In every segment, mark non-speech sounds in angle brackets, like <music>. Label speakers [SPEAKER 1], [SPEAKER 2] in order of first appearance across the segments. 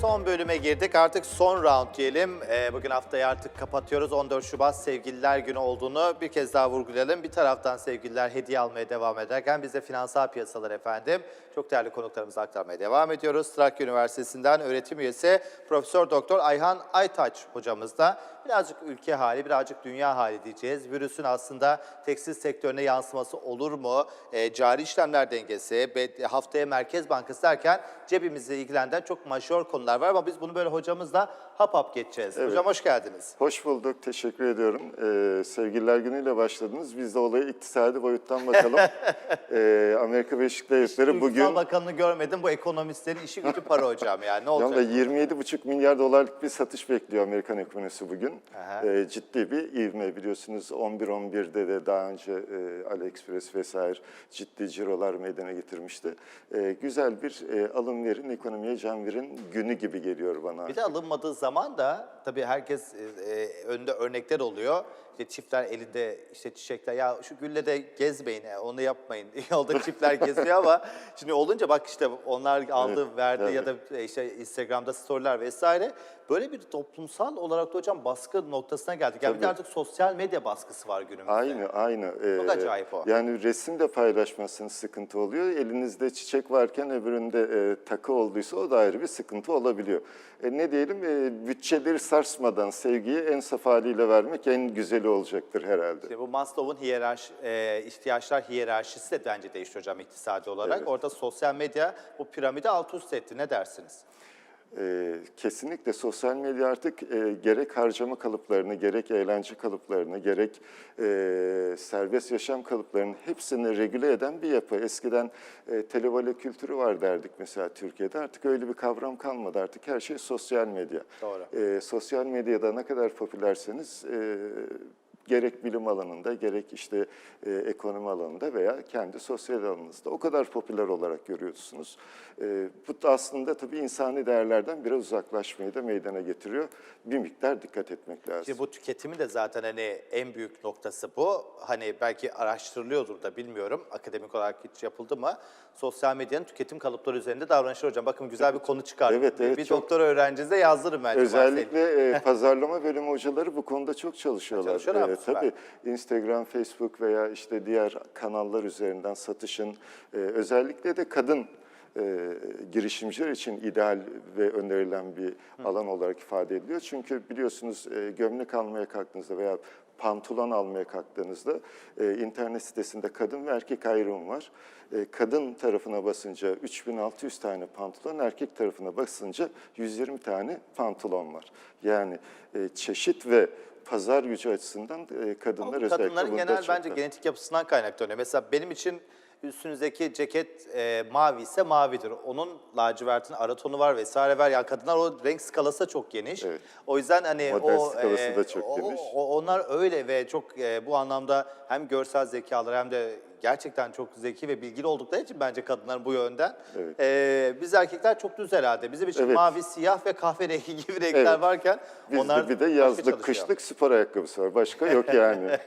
[SPEAKER 1] Son bölüme girdik. Artık son round diyelim. Ee, bugün haftayı artık kapatıyoruz. 14 Şubat Sevgililer Günü olduğunu bir kez daha vurgulayalım. Bir taraftan sevgililer hediye almaya devam ederken biz de finansal piyasalar efendim. Çok değerli konuklarımızı aktarmaya devam ediyoruz. Trakya Üniversitesi'nden öğretim üyesi Profesör Doktor Ayhan Aytaç hocamız da birazcık ülke hali, birazcık dünya hali diyeceğiz. Virüsün aslında tekstil sektörüne yansıması olur mu? E, cari işlemler dengesi, haftaya Merkez Bankası derken cebimizi ilgilendiren çok majör konular var ama biz bunu böyle hocamızla hap hap geçeceğiz.
[SPEAKER 2] Evet.
[SPEAKER 1] Hocam hoş geldiniz.
[SPEAKER 2] Hoş bulduk, teşekkür ediyorum. Ee, Sevgililer Günü'yle başladınız. Biz de olaya iktisadi boyuttan bakalım. <laughs> Ee, Amerika Birleşik Devletleri
[SPEAKER 1] Bugün...
[SPEAKER 2] bugün
[SPEAKER 1] Bakanını görmedim. Bu ekonomistlerin işi gücü para hocam yani ne olacak?
[SPEAKER 2] Yanda 27,5 milyar dolarlık bir satış bekliyor Amerikan ekonomisi bugün.
[SPEAKER 1] Aha.
[SPEAKER 2] Ee, ciddi bir ivme biliyorsunuz 11-11'de de daha önce e, AliExpress vesaire ciddi cirolar meydana getirmişti. Ee, güzel bir e, alım verin, ekonomiye can verin günü gibi geliyor bana.
[SPEAKER 1] Bir de alınmadığı zaman da tabii herkes e, e, önünde örnekler oluyor. İşte çiftler elinde işte çiçekler ya şu gülle de gezmeyin ya, onu yapmayın. <laughs> Yolda çiftler geziyor ama şimdi olunca bak işte onlar aldı
[SPEAKER 2] Evet,
[SPEAKER 1] verdi ya da e, işte Instagram'da storyler vesaire. Böyle bir toplumsal olarak da hocam baskı noktasına geldik. Yani bir de artık sosyal medya baskısı var günümüzde.
[SPEAKER 2] Aynı, aynı.
[SPEAKER 1] Çok
[SPEAKER 2] Ee,
[SPEAKER 1] acayip o.
[SPEAKER 2] Yani resim de paylaşmasının sıkıntı oluyor. Elinizde çiçek varken öbüründe e, takı olduysa o da ayrı bir sıkıntı olabiliyor. E, ne diyelim, e, bütçeleri sarsmadan sevgiyi en saf haliyle vermek en güzeli olacaktır herhalde.
[SPEAKER 1] İşte bu Maslow'un hiyerarşi, e, ihtiyaçlar hiyerarşisi de bence değişti hocam iktisadi olarak.
[SPEAKER 2] Evet.
[SPEAKER 1] Orada sosyal medya bu piramidi alt üst etti. Ne dersiniz?
[SPEAKER 2] Ee, kesinlikle sosyal medya artık e, gerek harcama kalıplarını, gerek eğlence kalıplarını, gerek e, serbest yaşam kalıplarının hepsini regüle eden bir yapı. Eskiden e, televole kültürü var derdik mesela Türkiye'de. Artık öyle bir kavram kalmadı. Artık her şey sosyal medya.
[SPEAKER 1] Doğru.
[SPEAKER 2] E, sosyal medyada ne kadar popülerseniz e, gerek bilim alanında, gerek işte e, ekonomi alanında veya kendi sosyal alanınızda o kadar popüler olarak görüyorsunuz. E, bu da aslında tabii insani değerlerden biraz uzaklaşmayı da meydana getiriyor. Bir miktar dikkat etmek lazım.
[SPEAKER 1] Şimdi bu tüketimi de zaten hani en büyük noktası bu. Hani belki araştırılıyordur da bilmiyorum. Akademik olarak hiç yapıldı mı? Sosyal medyanın tüketim kalıpları üzerinde davranışlar hocam. Bakın güzel bir konu çıkar.
[SPEAKER 2] Evet, evet,
[SPEAKER 1] bir
[SPEAKER 2] çok-
[SPEAKER 1] doktora öğrencinize yazdırın bence.
[SPEAKER 2] Özellikle e, pazarlama bölümü hocaları bu konuda çok çalışıyorlar.
[SPEAKER 1] Çalışıyorlar mı?
[SPEAKER 2] Tabii. Instagram, Facebook veya işte diğer kanallar üzerinden satışın e, özellikle de kadın e, girişimciler için ideal ve önerilen bir alan olarak ifade ediliyor. Çünkü biliyorsunuz e, gömlek almaya kalktığınızda veya pantolon almaya kalktığınızda e, internet sitesinde kadın ve erkek ayrımı var. E, kadın tarafına basınca 3600 tane pantolon, erkek tarafına basınca 120 tane pantolon var. Yani e, çeşit ve pazar gücü açısından e, kadınlar
[SPEAKER 1] Ama
[SPEAKER 2] özellikle
[SPEAKER 1] kadınların genel bence genetik yapısından kaynaklanıyor. Mesela benim için üstünüzdeki ceket e, mavi ise mavidir. Onun lacivertin ara tonu var vesaire var. Yani kadınlar o renk skalası da çok geniş.
[SPEAKER 2] Evet.
[SPEAKER 1] O yüzden hani
[SPEAKER 2] Model
[SPEAKER 1] o,
[SPEAKER 2] skalası da çok
[SPEAKER 1] o-
[SPEAKER 2] geniş.
[SPEAKER 1] o- onlar öyle ve çok e, bu anlamda hem görsel zekaları hem de gerçekten çok zeki ve bilgili oldukları için bence kadınlar bu yönden.
[SPEAKER 2] Evet.
[SPEAKER 1] E, biz erkekler çok düz herhalde. Bizim için
[SPEAKER 2] Evet.
[SPEAKER 1] mavi, siyah ve kahverengi gibi renkler
[SPEAKER 2] Evet.
[SPEAKER 1] varken
[SPEAKER 2] Bizde
[SPEAKER 1] onlar
[SPEAKER 2] bir de
[SPEAKER 1] başka
[SPEAKER 2] yazlık,
[SPEAKER 1] çalışıyor.
[SPEAKER 2] kışlık spor ayakkabısı var. Başka yok <laughs> yani.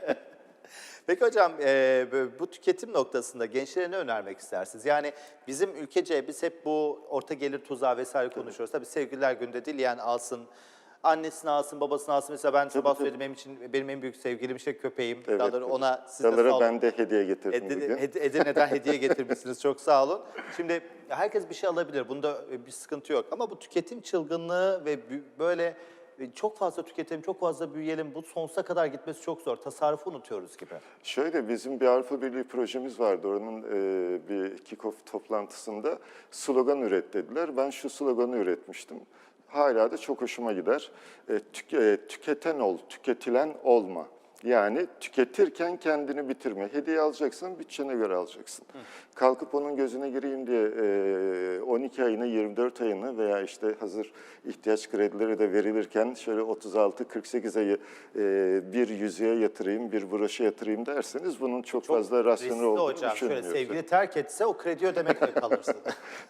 [SPEAKER 1] Peki hocam e, bu- tüketim noktasında gençlere ne önermek istersiniz? Yani bizim ülkece biz hep bu orta gelir tuzağı vesaire konuşuyoruz. Tabii sevgililer günde dileyen alsın, annesini alsın, babasını alsın. Mesela ben sabah söyledim benim için benim en büyük sevgilim işte köpeğim.
[SPEAKER 2] Evet,
[SPEAKER 1] Daha doğrusu
[SPEAKER 2] tabii.
[SPEAKER 1] ona siz de sağ olun.
[SPEAKER 2] ben de hediye getirdim
[SPEAKER 1] Edi-
[SPEAKER 2] bugün.
[SPEAKER 1] Ed- Edirne'den hediye getirmişsiniz. Çok sağ olun. Şimdi herkes bir şey alabilir. Bunda bir sıkıntı yok. Ama bu tüketim çılgınlığı ve bü- böyle çok fazla tüketelim, çok fazla büyüyelim. Bu sonsuza kadar gitmesi çok zor. Tasarrufu unutuyoruz gibi.
[SPEAKER 2] Şöyle bizim bir Avrupa Birliği projemiz vardı. Onun e, bir kick-off toplantısında slogan üret dediler. Ben şu sloganı üretmiştim. Hala da çok hoşuma gider. E, tük- e, tüketen ol, tüketilen olma. Yani tüketirken kendini bitirme. Hediye alacaksan bütçene göre alacaksın. Kalkıp onun gözüne gireyim diye e, 12 ayını, 24 ayını veya işte hazır ihtiyaç kredileri de verilirken şöyle 36-48 ayı e, bir yüzüğe yatırayım, bir broşa yatırayım derseniz bunun çok, fazla rasyonel olduğunu
[SPEAKER 1] hocam. Şöyle
[SPEAKER 2] düşünmüyorum.
[SPEAKER 1] sevgili terk etse o kredi ödemekle <laughs> kalırsın.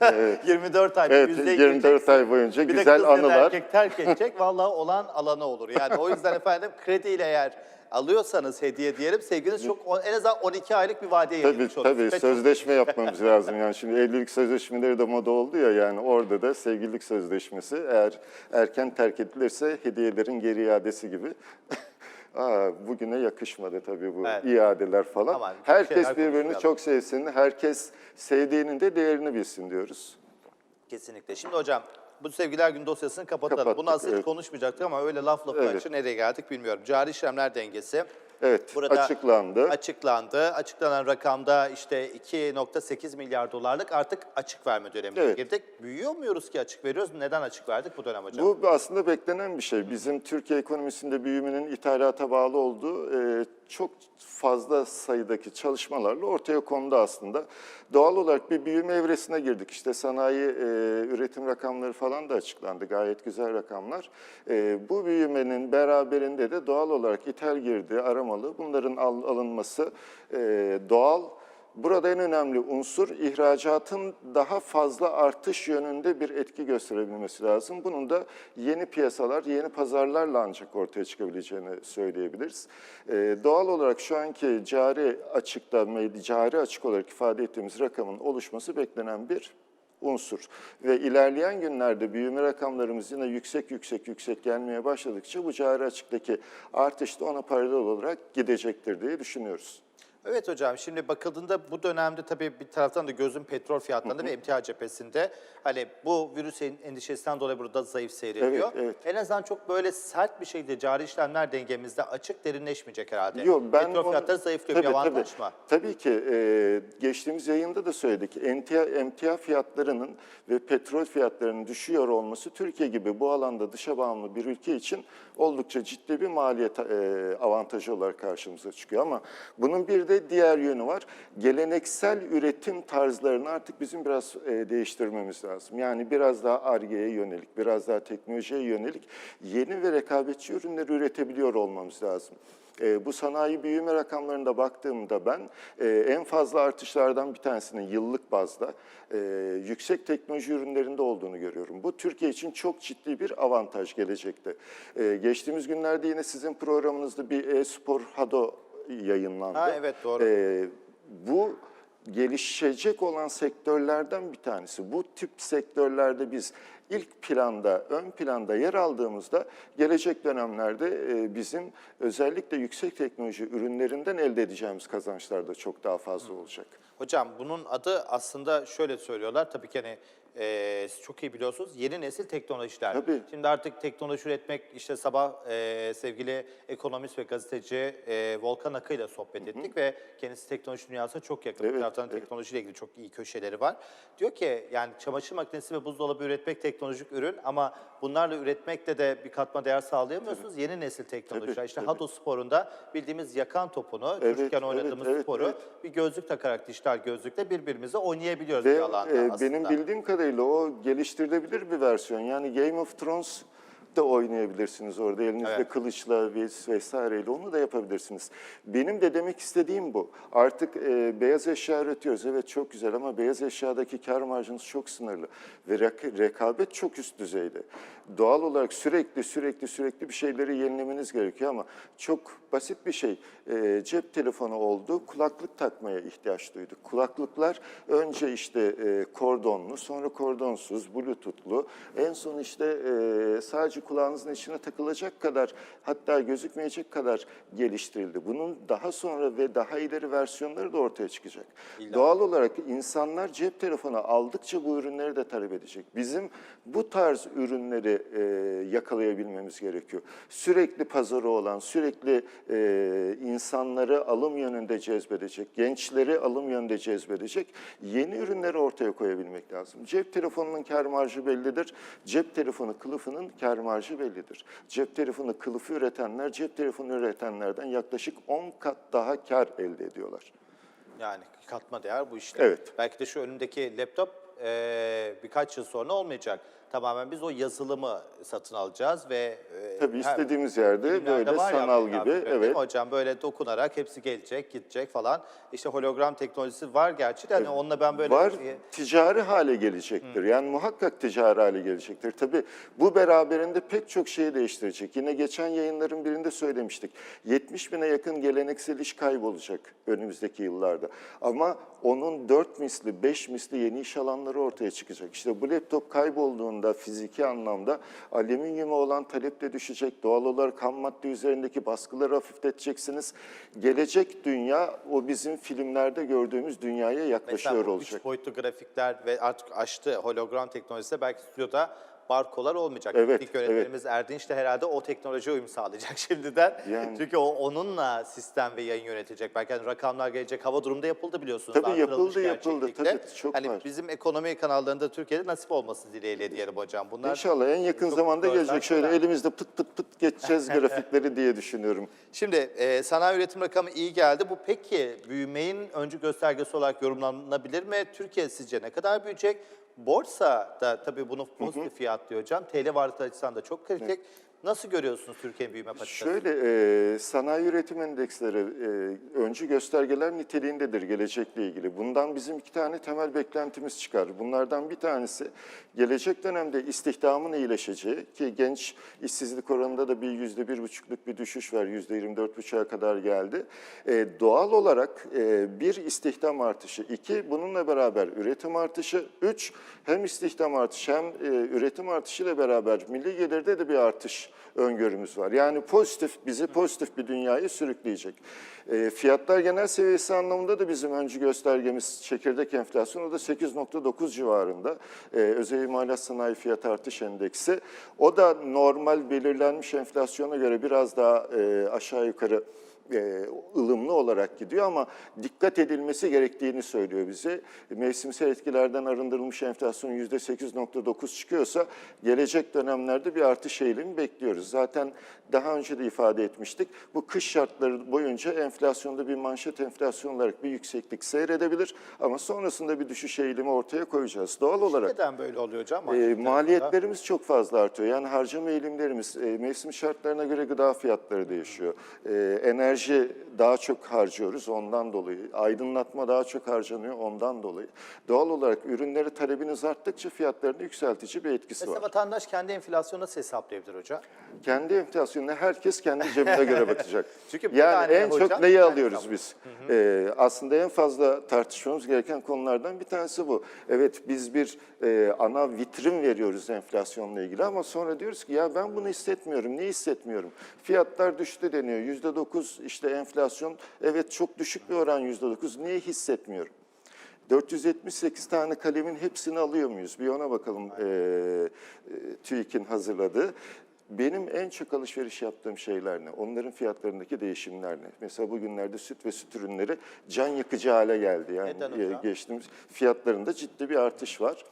[SPEAKER 1] <laughs> 24 ay
[SPEAKER 2] Evet,
[SPEAKER 1] yüzde
[SPEAKER 2] 24
[SPEAKER 1] gireceksin.
[SPEAKER 2] ay boyunca
[SPEAKER 1] Bir de
[SPEAKER 2] güzel
[SPEAKER 1] kız ya da
[SPEAKER 2] anılar.
[SPEAKER 1] erkek terk edecek vallahi olan alanı olur. Yani o yüzden <laughs> efendim krediyle eğer alıyorsanız hediye diyelim sevgiliniz çok en azından 12 aylık bir vadeye
[SPEAKER 2] Tabii
[SPEAKER 1] yayılmış olur.
[SPEAKER 2] tabii
[SPEAKER 1] Ve çok-
[SPEAKER 2] sözleşme yapmamız <laughs> lazım. Yani şimdi evlilik sözleşmeleri de moda oldu ya yani orada da sevgililik sözleşmesi eğer erken terk edilirse hediyelerin geri iadesi gibi. <laughs> Aa, bugüne yakışmadı tabii bu
[SPEAKER 1] Evet.
[SPEAKER 2] iadeler falan.
[SPEAKER 1] Aman, çok
[SPEAKER 2] herkes
[SPEAKER 1] şeyler
[SPEAKER 2] birbirini
[SPEAKER 1] konuşmayalım.
[SPEAKER 2] çok sevsin, herkes sevdiğinin de değerini bilsin diyoruz.
[SPEAKER 1] Kesinlikle. Şimdi hocam bu sevgiler gün dosyasını kapatalım.
[SPEAKER 2] Kapattık,
[SPEAKER 1] Bunu aslında
[SPEAKER 2] evet.
[SPEAKER 1] konuşmayacaktık ama öyle laf lafı
[SPEAKER 2] Evet.
[SPEAKER 1] açı nereye geldik bilmiyorum. Cari işlemler dengesi.
[SPEAKER 2] Evet,
[SPEAKER 1] Burada
[SPEAKER 2] açıklandı.
[SPEAKER 1] Açıklandı. Açıklanan rakamda işte 2.8 milyar dolarlık artık açık verme dönemine
[SPEAKER 2] Evet.
[SPEAKER 1] girdik. Büyüyor muyuz ki açık veriyoruz? Neden açık verdik bu dönem hocam?
[SPEAKER 2] Bu aslında beklenen bir şey. Bizim Türkiye ekonomisinde büyümenin ithalata bağlı olduğu e, çok fazla sayıdaki çalışmalarla ortaya kondu aslında. Doğal olarak bir büyüme evresine girdik. İşte sanayi e, üretim rakamları falan da açıklandı. Gayet güzel rakamlar. E, bu büyümenin beraberinde de doğal olarak ithal girdi, aramalı. Bunların al- alınması e, doğal. Burada en önemli unsur ihracatın daha fazla artış yönünde bir etki gösterebilmesi lazım. Bunun da yeni piyasalar, yeni pazarlarla ancak ortaya çıkabileceğini söyleyebiliriz. Ee, doğal olarak şu anki cari açıkta, cari açık olarak ifade ettiğimiz rakamın oluşması beklenen bir unsur. Ve ilerleyen günlerde büyüme rakamlarımız yine yüksek yüksek yüksek gelmeye başladıkça bu cari açıktaki artış da ona paralel olarak gidecektir diye düşünüyoruz.
[SPEAKER 1] Evet hocam şimdi bakıldığında bu dönemde tabii bir taraftan da gözüm petrol fiyatlarında ve emtia cephesinde hani bu virüs en- endişesinden dolayı burada zayıf seyrediyor.
[SPEAKER 2] Evet, evet.
[SPEAKER 1] En azından çok böyle sert bir şekilde cari işlemler dengemizde açık derinleşmeyecek herhalde.
[SPEAKER 2] Yok ben
[SPEAKER 1] petrol
[SPEAKER 2] onu-
[SPEAKER 1] fiyatları zayıflıyor bir
[SPEAKER 2] Tabii,
[SPEAKER 1] avantaj
[SPEAKER 2] tabii.
[SPEAKER 1] mı?
[SPEAKER 2] Tabii ki e, geçtiğimiz yayında da söyledik. Emtia, emtia fiyatlarının ve petrol fiyatlarının düşüyor olması Türkiye gibi bu alanda dışa bağımlı bir ülke için oldukça ciddi bir maliyet e, avantajı olarak karşımıza çıkıyor. Ama bunun bir de diğer yönü var. Geleneksel üretim tarzlarını artık bizim biraz e, değiştirmemiz lazım. Yani biraz daha ARGE'ye yönelik, biraz daha teknolojiye yönelik yeni ve rekabetçi ürünleri üretebiliyor olmamız lazım. E, bu sanayi büyüme rakamlarında baktığımda ben e, en fazla artışlardan bir tanesinin yıllık bazda e, yüksek teknoloji ürünlerinde olduğunu görüyorum. Bu Türkiye için çok ciddi bir avantaj gelecekte. E, geçtiğimiz günlerde yine sizin programınızda bir e-spor Hado yayınlandı.
[SPEAKER 1] Ha, evet, doğru.
[SPEAKER 2] E, bu gelişecek olan sektörlerden bir tanesi. Bu tip sektörlerde biz ilk planda, ön planda yer aldığımızda gelecek dönemlerde e, bizim özellikle yüksek teknoloji ürünlerinden elde edeceğimiz kazançlar da çok daha fazla olacak.
[SPEAKER 1] Hocam bunun adı aslında şöyle söylüyorlar. Tabii ki hani e, siz çok iyi biliyorsunuz yeni nesil teknolojiler.
[SPEAKER 2] Tabii.
[SPEAKER 1] Şimdi artık teknoloji üretmek işte sabah e, sevgili ekonomist ve gazeteci e, Volkan Akı ile sohbet ettik ve kendisi teknoloji dünyasına çok yakın.
[SPEAKER 2] Evet,
[SPEAKER 1] bir taraftan
[SPEAKER 2] evet.
[SPEAKER 1] teknolojiyle ilgili çok iyi köşeleri var. Diyor ki yani çamaşır makinesi ve buzdolabı üretmek teknolojik ürün ama bunlarla üretmekle de bir katma değer sağlayamıyorsunuz. Yeni nesil teknolojiler.
[SPEAKER 2] Tabii,
[SPEAKER 1] işte
[SPEAKER 2] tabii.
[SPEAKER 1] Hado sporunda bildiğimiz yakan topunu
[SPEAKER 2] Evet,
[SPEAKER 1] çocukken
[SPEAKER 2] evet,
[SPEAKER 1] oynadığımız
[SPEAKER 2] evet,
[SPEAKER 1] sporu
[SPEAKER 2] evet.
[SPEAKER 1] bir gözlük takarak dijital gözlükle birbirimize oynayabiliyoruz
[SPEAKER 2] Ve
[SPEAKER 1] bir alanda
[SPEAKER 2] e,
[SPEAKER 1] aslında.
[SPEAKER 2] benim bildiğim kadarıyla o geliştirilebilir bir versiyon. Yani Game of Thrones da oynayabilirsiniz orada elinizde
[SPEAKER 1] Evet.
[SPEAKER 2] kılıçla ves- vesaireyle onu da yapabilirsiniz. Benim de demek istediğim bu. Artık e, beyaz eşya üretiyoruz. Evet çok güzel ama beyaz eşyadaki kar marjınız çok sınırlı ve rekabet çok üst düzeyde. Doğal olarak sürekli sürekli sürekli bir şeyleri yenilemeniz gerekiyor ama çok basit bir şey. E, cep telefonu oldu, kulaklık takmaya ihtiyaç duyduk. Kulaklıklar önce işte e, kordonlu, sonra kordonsuz, bluetoothlu, en son işte e, sadece kulağınızın içine takılacak kadar hatta gözükmeyecek kadar geliştirildi. Bunun daha sonra ve daha ileri versiyonları da ortaya çıkacak. Doğal olarak insanlar cep telefonu aldıkça bu ürünleri de talep edecek. Bizim bu tarz ürünleri e, yakalayabilmemiz gerekiyor. Sürekli pazarı olan, sürekli e, insanları alım yönünde cezbedecek, gençleri alım yönünde cezbedecek yeni ürünleri ortaya koyabilmek lazım. Cep telefonunun kar marjı bellidir. Cep telefonu kılıfının kar marjı bellidir. Cep telefonu kılıfı üretenler, cep telefonu üretenlerden yaklaşık 10 kat daha kar elde ediyorlar.
[SPEAKER 1] Yani katma değer bu işte.
[SPEAKER 2] Evet.
[SPEAKER 1] Belki de şu önündeki laptop e, birkaç yıl sonra olmayacak. tamamen biz o yazılımı satın alacağız ve e,
[SPEAKER 2] Tabii
[SPEAKER 1] her-
[SPEAKER 2] istediğimiz yerde
[SPEAKER 1] filmlerde
[SPEAKER 2] böyle
[SPEAKER 1] var ya
[SPEAKER 2] sanal gibi
[SPEAKER 1] değil mi
[SPEAKER 2] evet.
[SPEAKER 1] Hocam böyle dokunarak hepsi gelecek, gidecek falan. İşte hologram teknolojisi var gerçi de hani onunla ben böyle
[SPEAKER 2] Var,
[SPEAKER 1] e,
[SPEAKER 2] ticari hale gelecektir. Yani muhakkak ticari hale gelecektir. Tabii bu beraberinde pek çok şeyi değiştirecek. Yine geçen yayınların birinde söylemiştik. 70 bine yakın geleneksel iş kaybolacak önümüzdeki yıllarda. Ama onun 4 misli, 5 misli yeni iş alanları ortaya çıkacak. İşte bu laptop kaybolduğunda fiziki anlamda alüminyuma olan talep de düşecek. Doğal olarak ham madde üzerindeki baskıları hafifleteceksiniz. Gelecek dünya o bizim filmlerde gördüğümüz dünyaya yaklaşıyor
[SPEAKER 1] Mesela bu
[SPEAKER 2] olacak.
[SPEAKER 1] üç boyutlu grafikler ve artık açtı hologram teknolojisi belki stüdyoda barkolar olmayacak.
[SPEAKER 2] Evet,
[SPEAKER 1] Teknik yönetmenimiz Erdinç de herhalde o teknolojiye uyum sağlayacak <laughs> şimdiden.
[SPEAKER 2] Yani-
[SPEAKER 1] Çünkü o onunla sistem ve yayın yönetecek. Belki hani rakamlar gelecek. Hava durumda yapıldı biliyorsunuz.
[SPEAKER 2] Tabii yapıldı, yapıldı. Tabii, çok
[SPEAKER 1] hani
[SPEAKER 2] var.
[SPEAKER 1] bizim ekonomi kanallarında Türkiye'de nasip olması dileğiyle diyelim hocam. Bunlar
[SPEAKER 2] İnşallah en yakın zamanda gelecek. Şöyle
[SPEAKER 1] şeyler.
[SPEAKER 2] elimizde pıt pıt pıt geçeceğiz <laughs> grafikleri diye düşünüyorum.
[SPEAKER 1] Şimdi e, sanayi üretim rakamı iyi geldi. Bu peki büyümenin öncü göstergesi olarak yorumlanabilir mi? Türkiye sizce ne kadar büyüyecek? Borsa da tabii bunu pozitif fiyatlıyor hocam. TL varlıklar açısından da çok kritik. Nasıl görüyorsunuz Türkiye'nin büyüme patikası?
[SPEAKER 2] Şöyle e, sanayi üretim endeksleri e, öncü göstergeler niteliğindedir gelecekle ilgili. Bundan bizim iki tane temel beklentimiz çıkar. Bunlardan bir tanesi gelecek dönemde istihdamın iyileşeceği ki genç işsizlik oranında da bir yüzde bir buçukluk bir düşüş var. Yüzde yirmi dört buçuğa kadar geldi. E, doğal olarak e, bir istihdam artışı, iki bununla beraber üretim artışı, üç hem istihdam artışı hem e, üretim artışıyla beraber milli gelirde de bir artış öngörümüz var. Yani pozitif, bizi pozitif bir dünyaya sürükleyecek. E, fiyatlar genel seviyesi anlamında da bizim öncü göstergemiz çekirdek enflasyonu o da 8.9 civarında. E, özel imalat sanayi fiyat artış endeksi. O da normal belirlenmiş enflasyona göre biraz daha e, aşağı yukarı e, ılımlı olarak gidiyor ama dikkat edilmesi gerektiğini söylüyor bize. Mevsimsel etkilerden arındırılmış enflasyon %8.9 çıkıyorsa gelecek dönemlerde bir artış eğilimi bekliyoruz. Zaten daha önce de ifade etmiştik. Bu kış şartları boyunca enflasyonda bir manşet enflasyon olarak bir yükseklik seyredebilir ama sonrasında bir düşüş eğilimi ortaya koyacağız. Doğal olarak
[SPEAKER 1] Neden böyle oluyor hocam?
[SPEAKER 2] e,
[SPEAKER 1] Manşetler
[SPEAKER 2] maliyetlerimiz çok fazla artıyor. Yani harcama eğilimlerimiz, e, mevsim şartlarına göre gıda fiyatları değişiyor. E, enerji daha çok harcıyoruz ondan dolayı. Aydınlatma daha çok harcanıyor ondan dolayı. Doğal olarak ürünleri talebiniz arttıkça fiyatlarını yükseltici bir etkisi
[SPEAKER 1] Mesela
[SPEAKER 2] var.
[SPEAKER 1] vatandaş kendi enflasyonu nasıl hesaplayabilir hocam?
[SPEAKER 2] Kendi enflasyonuna herkes kendi cebine göre bakacak. <laughs>
[SPEAKER 1] Çünkü
[SPEAKER 2] yani en
[SPEAKER 1] hocam,
[SPEAKER 2] çok neyi alıyoruz
[SPEAKER 1] tamam.
[SPEAKER 2] biz? Ee, aslında en fazla tartışmamız gereken konulardan bir tanesi bu. Evet biz bir e, ana vitrin veriyoruz enflasyonla ilgili ama sonra diyoruz ki ya ben bunu hissetmiyorum. Niye hissetmiyorum? Fiyatlar düştü deniyor. Yüzde dokuz işte enflasyon. Evet çok düşük bir oran yüzde dokuz. Niye hissetmiyorum? 478 tane kalemin hepsini alıyor muyuz? Bir ona bakalım e, e, TÜİK'in hazırladığı. Benim en çok alışveriş yaptığım şeyler ne? Onların fiyatlarındaki değişimler ne? Mesela bugünlerde süt ve süt ürünleri can yakıcı hale geldi. Yani e, geçtiğimiz fiyatlarında ciddi bir artış var.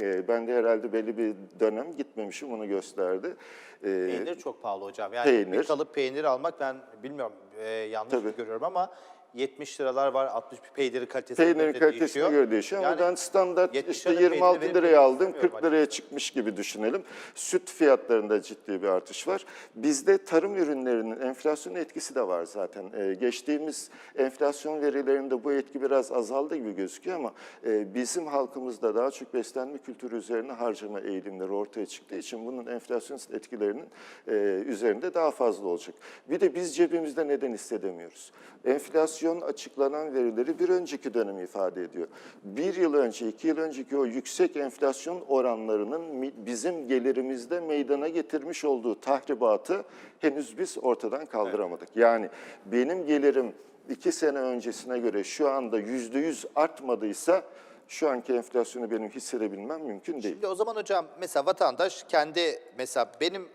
[SPEAKER 2] E, ben de herhalde belli bir dönem gitmemişim onu gösterdi. E,
[SPEAKER 1] Peynir çok pahalı hocam. Yani
[SPEAKER 2] Peynir.
[SPEAKER 1] bir kalıp peynir almak ben bilmiyorum e, yanlış
[SPEAKER 2] Tabii.
[SPEAKER 1] görüyorum ama 70 liralar var, 60 bir peyniri kalitesine
[SPEAKER 2] Peynirin kalitesine
[SPEAKER 1] değişiyor.
[SPEAKER 2] göre değişiyor ama
[SPEAKER 1] Yani
[SPEAKER 2] ben standart
[SPEAKER 1] 70
[SPEAKER 2] işte
[SPEAKER 1] lira peyniri
[SPEAKER 2] 26
[SPEAKER 1] verip
[SPEAKER 2] liraya aldım,
[SPEAKER 1] istemiyorum
[SPEAKER 2] 40 liraya çıkmış gibi düşünelim. Süt fiyatlarında ciddi bir artış var. Bizde tarım ürünlerinin enflasyon etkisi de var zaten. Ee, geçtiğimiz enflasyon verilerinde bu etki biraz azaldı gibi gözüküyor ama e, bizim halkımızda daha çok beslenme kültürü üzerine harcama eğilimleri ortaya çıktığı için bunun enflasyon etkilerinin e, üzerinde daha fazla olacak. Bir de biz cebimizde neden hissedemiyoruz? Enflasyon açıklanan verileri bir önceki dönemi ifade ediyor. Bir yıl önce, iki yıl önceki o yüksek enflasyon oranlarının bizim gelirimizde meydana getirmiş olduğu tahribatı henüz biz ortadan kaldıramadık. Yani benim gelirim iki sene öncesine göre şu anda yüzde yüz artmadıysa şu anki enflasyonu benim hissedebilmem mümkün değil.
[SPEAKER 1] Şimdi o zaman hocam mesela vatandaş kendi mesela benim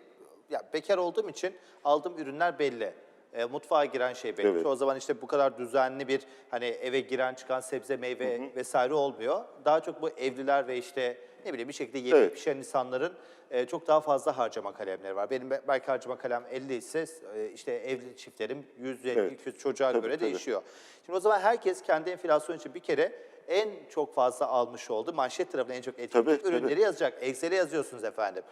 [SPEAKER 1] ya bekar olduğum için aldığım ürünler belli. E, mutfağa giren şey belli.
[SPEAKER 2] Evet.
[SPEAKER 1] O zaman işte bu kadar düzenli bir hani eve giren çıkan sebze meyve vesaire olmuyor. Daha çok bu evliler ve işte ne bileyim bir şekilde yemek
[SPEAKER 2] Evet.
[SPEAKER 1] pişen insanların e, çok daha fazla harcama kalemleri var. Benim be- belki harcama kalem 50 ise e, işte evli çiftlerim 150
[SPEAKER 2] Evet.
[SPEAKER 1] 200 çocuğa
[SPEAKER 2] Tabii,
[SPEAKER 1] göre
[SPEAKER 2] tabii.
[SPEAKER 1] değişiyor. Şimdi o zaman herkes kendi enflasyon için bir kere en çok fazla almış oldu. Manşet tarafına en çok
[SPEAKER 2] Tabii,
[SPEAKER 1] etkileyecek
[SPEAKER 2] tabii.
[SPEAKER 1] ürünleri yazacak. Excel'e yazıyorsunuz efendim.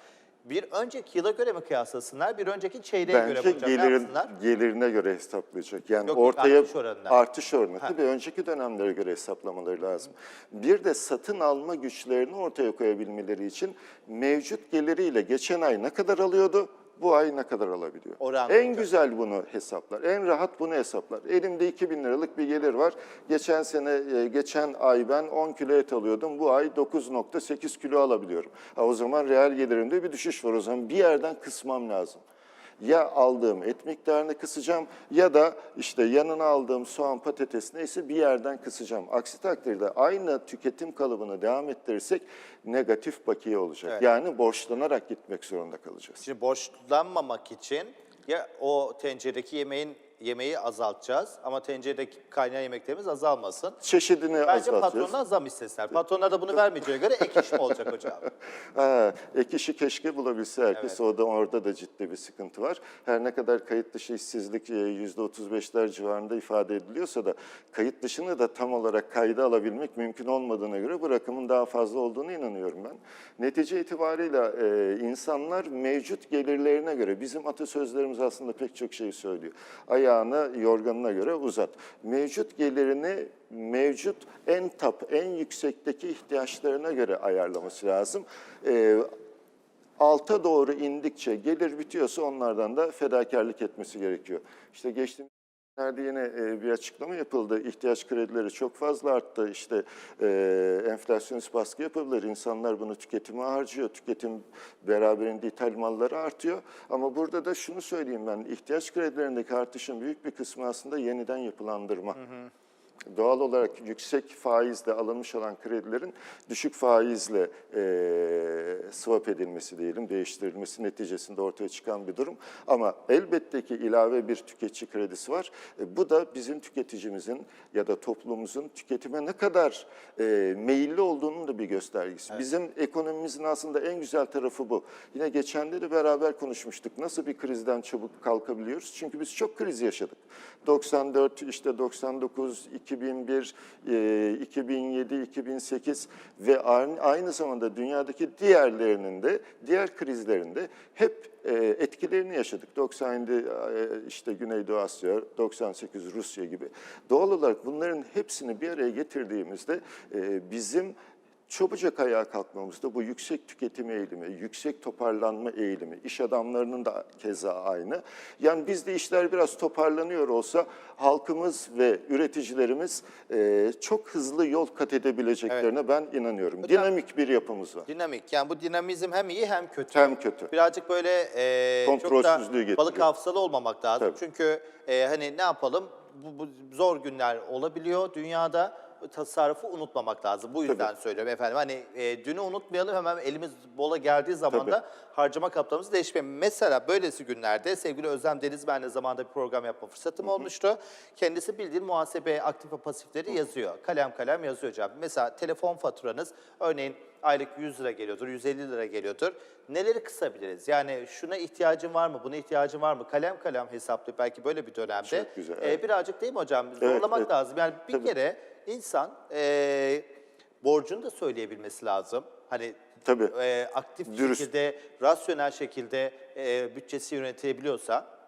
[SPEAKER 1] Bir önceki yıla göre mi kıyaslasınlar, bir önceki çeyreğe göre mi
[SPEAKER 2] Bence
[SPEAKER 1] hocam?
[SPEAKER 2] Gelirin,
[SPEAKER 1] yapsınlar?
[SPEAKER 2] gelirine göre hesaplayacak. Yani
[SPEAKER 1] Yok, yok,
[SPEAKER 2] ortaya
[SPEAKER 1] artış oranına.
[SPEAKER 2] artış oranı. Tabii önceki dönemlere göre hesaplamaları lazım. Bir de satın alma güçlerini ortaya koyabilmeleri için mevcut geliriyle geçen ay ne kadar alıyordu? Bu ay ne kadar alabiliyor?
[SPEAKER 1] Oran
[SPEAKER 2] en güzel bunu hesaplar. En rahat bunu hesaplar. Elimde 2000 liralık bir gelir var. Geçen sene, e, geçen ay ben 10 kilo et alıyordum. Bu ay 9.8 kilo alabiliyorum. Ha, o zaman reel gelirimde bir düşüş var. O zaman bir yerden kısmam lazım. Ya aldığım et miktarını kısacağım ya da işte yanına aldığım soğan patates neyse bir yerden kısacağım. Aksi takdirde aynı tüketim kalıbını devam ettirirsek negatif bakiye olacak.
[SPEAKER 1] Evet.
[SPEAKER 2] Yani borçlanarak gitmek zorunda kalacağız.
[SPEAKER 1] Şimdi borçlanmamak için ya o tenceredeki yemeğin yemeği azaltacağız ama tenceredeki kaynayan yemeklerimiz azalmasın.
[SPEAKER 2] Çeşidini
[SPEAKER 1] Bence
[SPEAKER 2] azaltıyoruz.
[SPEAKER 1] patronlar zam istesinler. Patronlar da bunu vermeyeceğine göre ek iş mi olacak hocam? <laughs>
[SPEAKER 2] Ha, ek işi keşke bulabilse herkes. O da orada da ciddi bir sıkıntı var. Her ne kadar kayıt dışı işsizlik e, %35'ler civarında ifade ediliyorsa da kayıt dışını da tam olarak kayda alabilmek mümkün olmadığına göre bu rakamın daha fazla olduğunu inanıyorum ben. Netice itibariyle e, insanlar mevcut gelirlerine göre bizim atasözlerimiz aslında pek çok şey söylüyor. Ayağını yorganına göre uzat. Mevcut gelirini mevcut en tap, en yüksekteki ihtiyaçlarına göre ayarlaması lazım. Ee, alta doğru indikçe gelir bitiyorsa onlardan da fedakarlık etmesi gerekiyor. İşte geçtiğimiz Nerede yine e, bir açıklama yapıldı. İhtiyaç kredileri çok fazla arttı. İşte e, enflasyonist baskı yapabilir. İnsanlar bunu tüketime harcıyor. Tüketim beraberinde ithal malları artıyor. Ama burada da şunu söyleyeyim ben. ihtiyaç kredilerindeki artışın büyük bir kısmı aslında yeniden yapılandırma. Doğal olarak yüksek faizle alınmış olan kredilerin düşük faizle e, swap edilmesi diyelim, değiştirilmesi neticesinde ortaya çıkan bir durum. Ama elbette ki ilave bir tüketici kredisi var. E, bu da bizim tüketicimizin ya da toplumumuzun tüketime ne kadar e, meyilli olduğunun da bir göstergesi. Bizim ekonomimizin aslında en güzel tarafı bu. Yine geçen de beraber konuşmuştuk. Nasıl bir krizden çabuk kalkabiliyoruz? Çünkü biz çok kriz yaşadık. 94, işte 99, 2001, e, 2007, 2008 ve aynı, aynı zamanda dünyadaki diğerlerinin de, diğer krizlerinde hep e, etkilerini yaşadık. 97 e, işte Güneydoğu Asya, 98 Rusya gibi. Doğal olarak bunların hepsini bir araya getirdiğimizde e, bizim çabucak ayağa kalkmamızda bu yüksek tüketim eğilimi, yüksek toparlanma eğilimi, iş adamlarının da keza aynı. Yani bizde işler biraz toparlanıyor olsa halkımız ve üreticilerimiz e, çok hızlı yol kat edebileceklerine ben inanıyorum. Dinamik bir yapımız var.
[SPEAKER 1] Dinamik. Yani bu dinamizm hem iyi hem kötü.
[SPEAKER 2] Hem kötü.
[SPEAKER 1] Birazcık böyle e, çok da
[SPEAKER 2] getiriyor.
[SPEAKER 1] balık hafızalı olmamak lazım.
[SPEAKER 2] Tabii.
[SPEAKER 1] Çünkü e, hani ne yapalım? Bu, bu zor günler olabiliyor dünyada. Tasarrufu unutmamak lazım. Bu yüzden söylüyorum efendim. Hani e, dünü unutmayalım hemen elimiz bola geldiği zaman
[SPEAKER 2] Tabii.
[SPEAKER 1] da harcama kapsamımız değişmeyelim. Mesela böylesi günlerde sevgili Özlem Deniz benle zamanında bir program yapma fırsatım olmuştu. Kendisi bildiğin muhasebe aktif ve pasifleri yazıyor. Kalem kalem yazıyor hocam. Mesela telefon faturanız örneğin aylık 100 lira geliyordur, 150 lira geliyordur. Neleri kısabiliriz? Yani şuna ihtiyacın var mı, buna ihtiyacın var mı? Kalem kalem hesaplayıp belki böyle bir dönemde.
[SPEAKER 2] Çok güzel,
[SPEAKER 1] e,
[SPEAKER 2] evet.
[SPEAKER 1] birazcık değil mi hocam? Zorlamak
[SPEAKER 2] evet.
[SPEAKER 1] lazım. Yani bir
[SPEAKER 2] Tabii.
[SPEAKER 1] kere insan e, borcunu da söyleyebilmesi lazım. Hani
[SPEAKER 2] Tabii.
[SPEAKER 1] e, aktif
[SPEAKER 2] Dürüst.
[SPEAKER 1] şekilde, rasyonel şekilde e, bütçesi yönetebiliyorsa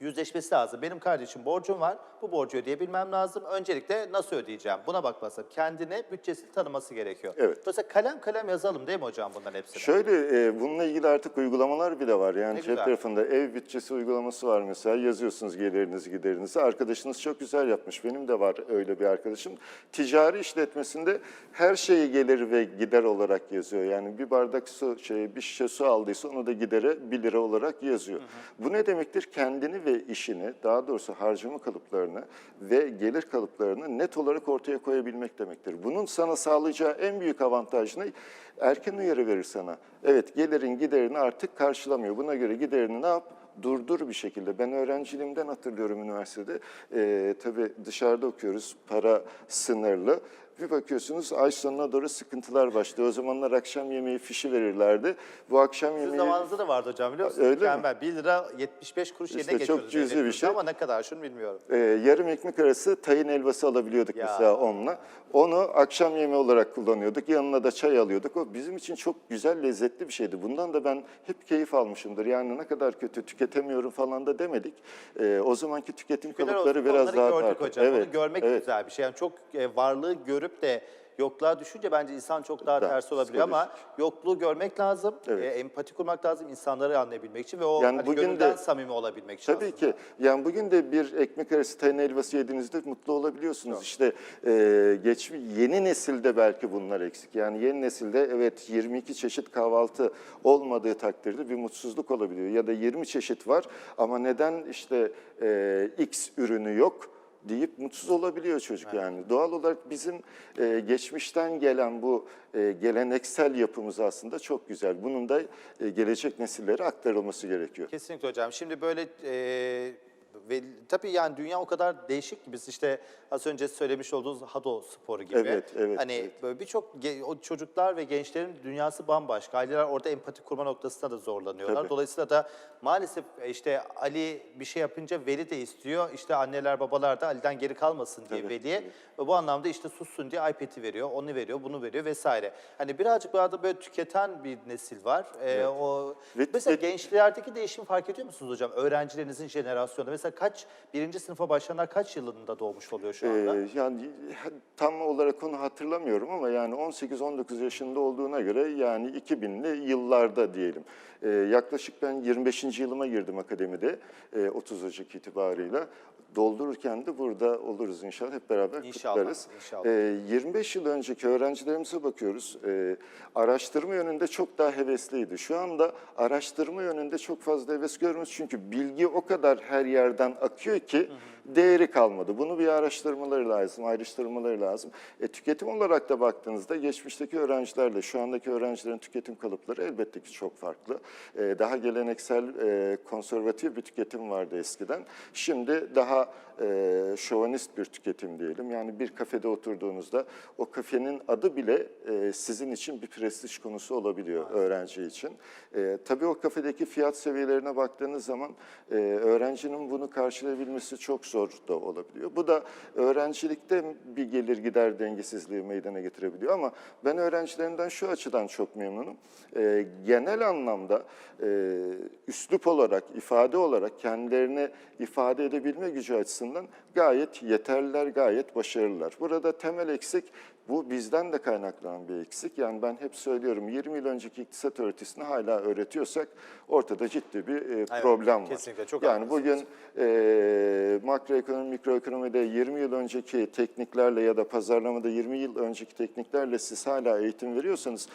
[SPEAKER 1] yüzleşmesi lazım. Benim kardeşim borcum var, bu borcu ödeyebilmem lazım. Öncelikle nasıl ödeyeceğim? Buna bakması, kendine bütçesini tanıması gerekiyor.
[SPEAKER 2] Evet.
[SPEAKER 1] Dolayısıyla kalem kalem yazalım değil mi hocam bunların hepsini?
[SPEAKER 2] Şöyle e, bununla ilgili artık uygulamalar bile var. Yani
[SPEAKER 1] Ne
[SPEAKER 2] cep
[SPEAKER 1] güzel.
[SPEAKER 2] tarafında ev bütçesi uygulaması var mesela. Yazıyorsunuz gelirinizi giderinizi. Arkadaşınız çok güzel yapmış. Benim de var öyle bir arkadaşım. Ticari işletmesinde her şeyi gelir ve gider olarak yazıyor. Yani bir bardak su, şey, bir şişe su aldıysa onu da gidere 1 lira olarak yazıyor. Bu ne demektir? Kendini ve işini, daha doğrusu harcama kalıplarını ve gelir kalıplarını net olarak ortaya koyabilmek demektir. Bunun sana sağlayacağı en büyük avantaj ne? Erken uyarı verir sana. Evet gelirin giderini artık karşılamıyor. Buna göre giderini ne yap? Durdur bir şekilde. Ben öğrenciliğimden hatırlıyorum üniversitede. Ee, tabii dışarıda okuyoruz, para sınırlı. Bir bakıyorsunuz ay sonuna doğru sıkıntılar başlıyor. O zamanlar akşam yemeği fişi verirlerdi. Bu akşam
[SPEAKER 1] Sizin
[SPEAKER 2] yemeği...
[SPEAKER 1] zamanınızda da vardı hocam biliyor musunuz?
[SPEAKER 2] Öyle mi?
[SPEAKER 1] Mükemmel. 1 lira 75 kuruş
[SPEAKER 2] İşte
[SPEAKER 1] yerine
[SPEAKER 2] çok
[SPEAKER 1] geçiyordu.
[SPEAKER 2] cüzi
[SPEAKER 1] devlet
[SPEAKER 2] bir şey.
[SPEAKER 1] Ama ne kadar şunu bilmiyorum.
[SPEAKER 2] Ee, yarım ekmek arası tayin helvası alabiliyorduk
[SPEAKER 1] Ya.
[SPEAKER 2] mesela onunla. Onu akşam yemeği olarak kullanıyorduk. Yanına da çay alıyorduk. O bizim için çok güzel, lezzetli bir şeydi. Bundan da ben hep keyif almışımdır. Yani ne kadar kötü tüketemiyorum falan da demedik. Ee, o zamanki tüketim
[SPEAKER 1] Şükürler
[SPEAKER 2] kalıpları
[SPEAKER 1] olsun,
[SPEAKER 2] biraz
[SPEAKER 1] onları
[SPEAKER 2] daha
[SPEAKER 1] gördük
[SPEAKER 2] farklı.
[SPEAKER 1] hocam. Onu görmek
[SPEAKER 2] evet.
[SPEAKER 1] güzel bir şey. Yani çok e, varlığı görüp de yokluğa düşünce bence insan çok daha
[SPEAKER 2] Daha
[SPEAKER 1] tersi olabiliyor ama yokluğu görmek lazım,
[SPEAKER 2] Evet.
[SPEAKER 1] e, empati kurmak lazım insanları anlayabilmek için ve o
[SPEAKER 2] Yani
[SPEAKER 1] hani
[SPEAKER 2] bugün
[SPEAKER 1] gönülden
[SPEAKER 2] de-
[SPEAKER 1] samimi olabilmek için
[SPEAKER 2] Tabii
[SPEAKER 1] aslında.
[SPEAKER 2] ki. Yani bugün de bir ekmek arası tayin helvası yediğinizde mutlu olabiliyorsunuz. İşte e, geç, yeni nesilde belki bunlar eksik. Yani yeni nesilde evet 22 çeşit kahvaltı olmadığı takdirde bir mutsuzluk olabiliyor. Ya da 20 çeşit var ama neden işte e, X ürünü yok? Deyip mutsuz olabiliyor çocuk yani. Doğal olarak bizim e, geçmişten gelen bu e, geleneksel yapımız aslında çok güzel. Bunun da e, gelecek nesillere aktarılması gerekiyor.
[SPEAKER 1] Kesinlikle hocam. Şimdi böyle e, ve tabii yani dünya o kadar değişik ki biz işte az önce söylemiş olduğunuz hado sporu gibi.
[SPEAKER 2] Evet, evet,
[SPEAKER 1] Hani
[SPEAKER 2] evet.
[SPEAKER 1] böyle birçok ge- o çocuklar ve gençlerin dünyası bambaşka. Aileler orada empati kurma noktasında da zorlanıyorlar.
[SPEAKER 2] Tabii.
[SPEAKER 1] Dolayısıyla da maalesef e, işte Ali bir şey yapınca veli de istiyor. İşte anneler babalar da Ali'den geri kalmasın diye veliye. Ve bu anlamda işte sussun diye iPad'i veriyor, onu veriyor, bunu veriyor vesaire. Hani birazcık bu arada böyle tüketen bir nesil var. Ee, o
[SPEAKER 2] Ve-
[SPEAKER 1] Mesela
[SPEAKER 2] ve-
[SPEAKER 1] gençlerdeki değişimi fark ediyor musunuz hocam? Öğrencilerinizin jenerasyonu. Mesela kaç, birinci sınıfa başlayanlar kaç yılında doğmuş oluyor şu anda?
[SPEAKER 2] Ee, yani tam olarak onu hatırlamıyorum ama yani 18-19 yaşında olduğuna göre yani 2000'li yıllarda diyelim. Ee, yaklaşık ben 25. yılıma girdim akademide e, 30 Ocak itibarıyla. Doldururken de burada oluruz inşallah hep beraber
[SPEAKER 1] İnşallah,
[SPEAKER 2] kutlarız.
[SPEAKER 1] inşallah.
[SPEAKER 2] Ee, 25 yıl önceki öğrencilerimize bakıyoruz. Ee, araştırma yönünde çok daha hevesliydi. Şu anda araştırma yönünde çok fazla heves görmüyoruz. Çünkü bilgi o kadar her yerden akıyor ki değeri kalmadı. Bunu bir araştırmaları lazım, ayrıştırmaları lazım. E, tüketim olarak da baktığınızda geçmişteki öğrencilerle şu andaki öğrencilerin tüketim kalıpları elbette ki çok farklı. E, daha geleneksel, e, konservatif bir tüketim vardı eskiden. Şimdi daha e, şovanist bir tüketim diyelim. Yani bir kafede oturduğunuzda o kafenin adı bile e, sizin için bir prestij konusu olabiliyor öğrenci için. E, tabii o kafedeki fiyat seviyelerine baktığınız zaman e, öğrencinin bunu karşılayabilmesi çok zor da olabiliyor. Bu da öğrencilikte bir gelir gider dengesizliği meydana getirebiliyor ama ben öğrencilerimden şu açıdan çok memnunum. E, genel anlamda e, üslup olarak, ifade olarak kendilerini ifade edebilme gücü açısından gayet yeterliler, gayet başarılılar. Burada temel eksik bu bizden de kaynaklanan bir eksik. Yani ben hep söylüyorum 20 yıl önceki iktisat öğretisini hala öğretiyorsak ortada ciddi bir e, problem var.
[SPEAKER 1] kesinlikle, çok
[SPEAKER 2] yani bugün e, makroekonomi, mikroekonomide 20 yıl önceki tekniklerle ya da pazarlamada 20 yıl önceki tekniklerle siz hala eğitim veriyorsanız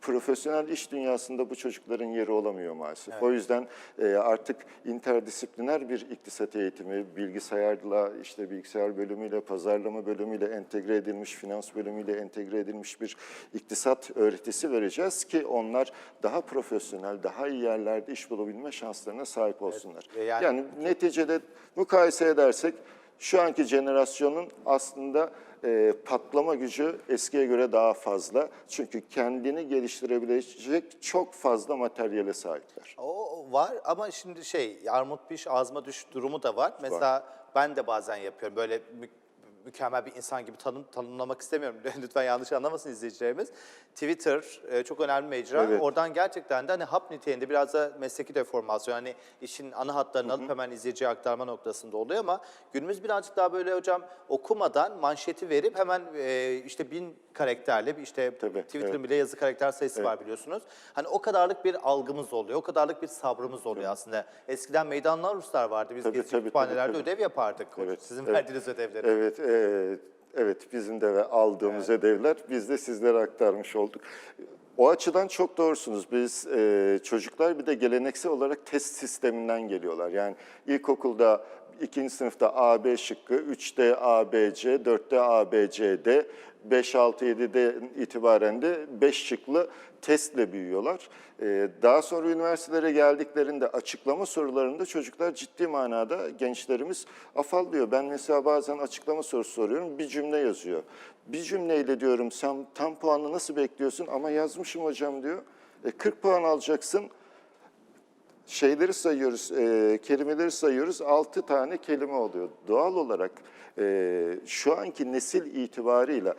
[SPEAKER 2] profesyonel iş dünyasında bu çocukların yeri olamıyor maalesef. O yüzden e, artık interdisipliner bir iktisat eğitimi, bilgisayarla, işte bilgisayar bölümüyle, pazarlama bölümüyle entegre edilmiş, finans bölümüyle entegre edilmiş bir iktisat öğretisi vereceğiz ki onlar daha profesyonel, daha iyi yerlerde iş bulabilme şanslarına sahip olsunlar.
[SPEAKER 1] ve yani-
[SPEAKER 2] yani neticede mukayese edersek şu anki jenerasyonun aslında e, patlama gücü eskiye göre daha fazla. Çünkü kendini geliştirebilecek çok fazla materyale sahipler.
[SPEAKER 1] O var ama şimdi şey armut piş ağzıma düş durumu da var. Mesela ben de bazen yapıyorum böyle mükemmel bir insan gibi tanım, tanımlamak istemiyorum. <laughs> Lütfen yanlış anlamasın izleyicilerimiz. Twitter e, çok önemli mecra.
[SPEAKER 2] Evet.
[SPEAKER 1] Oradan gerçekten de hani hap niteliğinde biraz da mesleki deformasyon. Hani işin ana hatlarını alıp hemen izleyiciye aktarma noktasında oluyor ama günümüz birazcık daha böyle hocam okumadan manşeti verip hemen e, işte bin karakterli bir işte
[SPEAKER 2] Tabii,
[SPEAKER 1] Twitter'ın
[SPEAKER 2] evet.
[SPEAKER 1] bile yazı karakter sayısı var biliyorsunuz. Hani o kadarlık bir algımız oluyor, o kadarlık bir sabrımız oluyor aslında. Eskiden meydanlar Ruslar vardı. Biz
[SPEAKER 2] Tabii, tabii,
[SPEAKER 1] kütüphanelerde ödev yapardık.
[SPEAKER 2] Evet,
[SPEAKER 1] Sizin
[SPEAKER 2] evet.
[SPEAKER 1] verdiğiniz ödevleri.
[SPEAKER 2] Evet, e, evet bizim de aldığımız ödevler biz de sizlere aktarmış olduk. O açıdan çok doğrusunuz. Biz e, çocuklar bir de geleneksel olarak test sisteminden geliyorlar. Yani ilkokulda ikinci sınıfta A, B şıkkı, 3'te A, B, C, 4'te A, B, C, D, 5, 6, 7'de itibaren de 5 şıklı testle büyüyorlar. Ee, Daha sonra üniversitelere geldiklerinde açıklama sorularında çocuklar ciddi manada gençlerimiz afallıyor. Ben mesela bazen açıklama sorusu soruyorum, bir cümle yazıyor. Bir cümleyle diyorum sen tam puanı nasıl bekliyorsun ama yazmışım hocam diyor. E, 40 puan alacaksın şeyleri sayıyoruz, e, kelimeleri sayıyoruz, 6 tane kelime oluyor. Doğal olarak e, şu anki nesil itibarıyla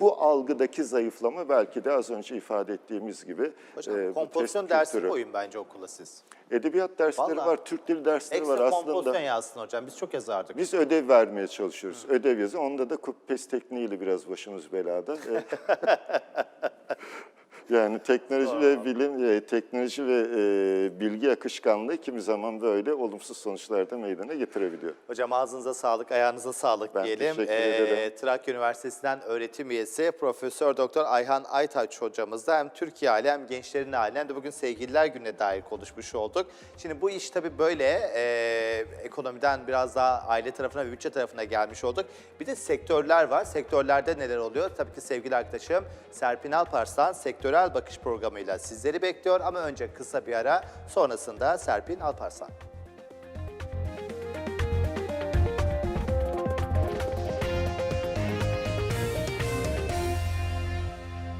[SPEAKER 2] bu algıdaki zayıflama belki de az önce ifade ettiğimiz gibi
[SPEAKER 1] Hocam
[SPEAKER 2] e,
[SPEAKER 1] kompozisyon dersi koyun bence okula siz.
[SPEAKER 2] Edebiyat dersleri
[SPEAKER 1] Vallahi.
[SPEAKER 2] var, Türk dili dersleri var
[SPEAKER 1] Ekstra
[SPEAKER 2] aslında.
[SPEAKER 1] kompozisyon yazsın hocam. Biz çok yazardık.
[SPEAKER 2] Biz ödev vermeye çalışıyoruz. Ödev yazı. Onda da kupes tekniğiyle biraz başımız belada. <laughs> Yani teknoloji ve bilim, e, teknoloji ve e, bilgi akışkanlığı kimi zaman böyle olumsuz sonuçlar da meydana getirebiliyor.
[SPEAKER 1] Hocam ağzınıza sağlık, ayağınıza sağlık
[SPEAKER 2] Ben
[SPEAKER 1] diyelim.
[SPEAKER 2] teşekkür ederim.
[SPEAKER 1] Trakya Üniversitesi'nden öğretim üyesi Profesör Doktor Ayhan Aytaç hocamız da hem Türkiye hali hem gençlerin hali hem de bugün sevgililer gününe dair konuşmuş olduk. Şimdi bu iş tabii böyle e, ekonomiden biraz daha aile tarafına ve bütçe tarafına gelmiş olduk. Bir de sektörler var. Sektörlerde neler oluyor? Tabii ki sevgili arkadaşım Serpin Alparslan sektörel bakış programıyla sizleri bekliyor ama önce kısa bir ara sonrasında Serpin Alparslan.